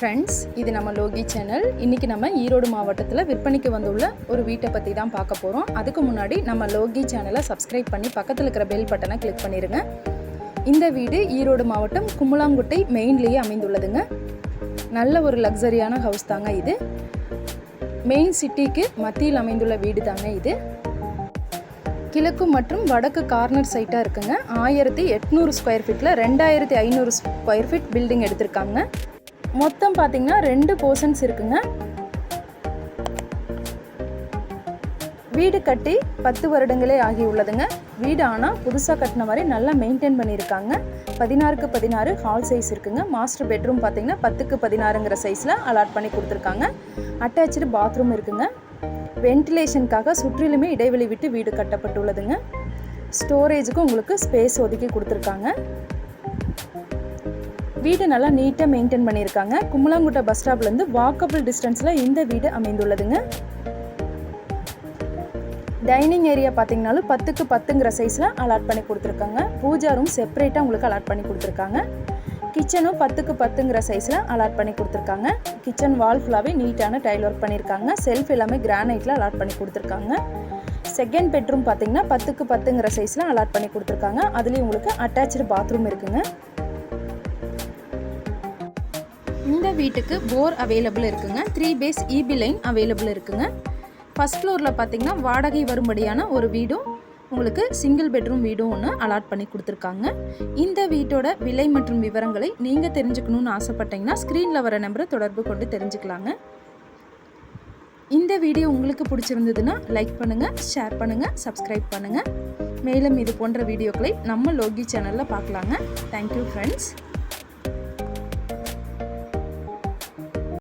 Friends இது நம்ம Loki channel இன்றைக்கி நம்ம ஈரோடு மாவட்டத்தில் விற்பனைக்கு வந்துள்ள ஒரு வீட்டை பற்றி தான் பார்க்க போகிறோம் அதுக்கு முன்னாடி நம்ம லோகி சேனலை சப்ஸ்கிரைப் பண்ணி பக்கத்தில் இருக்கிற பெல் பட்டனை கிளிக் பண்ணிடுங்க இந்த வீடு ஈரோடு மாவட்டம் கும்பலாங்குட்டை மெயின்லேயே அமைந்துள்ளதுங்க. நல்ல ஒரு லக்ஸரியான ஹவுஸ் தாங்க இது. மெயின் சிட்டிக்கு மத்தியில் அமைந்துள்ள வீடு தாங்க இது. கிழக்கு மற்றும் வடக்கு கார்னர் சைட்டாக இருக்குங்க. ஆயிரத்தி எட்நூறு ஸ்கொயர் ஃபீட்டில் ரெண்டாயிரத்தி ஐநூறு ஸ்கொயர் ஃபீட் பில்டிங் எடுத்திருக்காங்க. மொத்தம் பார்த்தீங்கன்னா ரெண்டு போர்ஷன்ஸ் இருக்குங்க. வீடு கட்டி பத்து வருடங்களே ஆகி உள்ளதுங்க. வீடு ஆனால் புதுசாக கட்டின மாதிரி நல்லா மெயின்டைன் பண்ணியிருக்காங்க. பதினாறுக்கு பதினாறு ஹால் சைஸ் இருக்குங்க. மாஸ்டர் பெட்ரூம் பார்த்தீங்கன்னா பத்துக்கு பதினாறுங்கிற சைஸில் அலாட் பண்ணி கொடுத்துருக்காங்க. அட்டாச்சு பாத்ரூம் இருக்குங்க. வென்டிலேஷனுக்காக சுற்றிலுமே இடைவெளி விட்டு வீடு கட்டப்பட்டுள்ளதுங்க. ஸ்டோரேஜுக்கு உங்களுக்கு ஸ்பேஸ் ஒதுக்கி கொடுத்துருக்காங்க. வீடு நல்லா நீட்டாக மெயின்டைன் பண்ணியிருக்காங்க. கும்பலாங்குட்டை பஸ் ஸ்டாப்லேருந்து வாக்கபிள் டிஸ்டன்ஸில் இந்த வீடு அமைந்துள்ளதுங்க. டைனிங் ஏரியா பார்த்தீங்கனாலும் பத்துக்கு பத்துங்கிற சைஸில் அலாட் பண்ணி கொடுத்துருக்காங்க. பூஜா ரூம் செப்பரேட்டாக உங்களுக்கு அலாட் பண்ணி கொடுத்துருக்காங்க. கிச்சனும் பத்துக்கு பத்துங்கிற சைஸில் அலாட் பண்ணி கொடுத்துருக்காங்க. கிச்சன் வால் ஃபுல்லாகவே நீட்டான டைல் ஒர்க் பண்ணியிருக்காங்க. செல்ஃப் எல்லாமே கிரானைட்டில் அலாட் பண்ணி கொடுத்துருக்காங்க. செகண்ட் பெட்ரூம் பார்த்தீங்கன்னா பத்துக்கு பத்துங்கிற சைஸில் அலாட் பண்ணி கொடுத்துருக்காங்க. அதுலேயும் உங்களுக்கு அட்டாச்சு பாத்ரூம் இருக்குங்க. இந்த வீட்டுக்கு போர் அவைலபிள் இருக்குங்க. Three phase EB line available இருக்குங்க. ஃபஸ்ட் ஃப்ளோரில் பார்த்தீங்கன்னா வாடகை வரும்படியான ஒரு வீடும் உங்களுக்கு சிங்கிள் பெட்ரூம் வீடும் ஒன்று அலாட் பண்ணி கொடுத்துருக்காங்க. இந்த வீட்டோட விலை மற்றும் விவரங்களை நீங்கள் தெரிஞ்சுக்கணுன்னு ஆசைப்பட்டீங்கன்னா ஸ்க்ரீனில் வர நம்பரை தொடர்பு கொண்டு தெரிஞ்சுக்கலாங்க. இந்த வீடியோ உங்களுக்கு பிடிச்சிருந்ததுன்னா லைக் பண்ணுங்கள் ஷேர் பண்ணுங்கள் சப்ஸ்கிரைப் பண்ணுங்கள் மேலும் இது போன்ற வீடியோக்களை நம்ம லோகி சேனலில் பார்க்கலாங்க. Thank you friends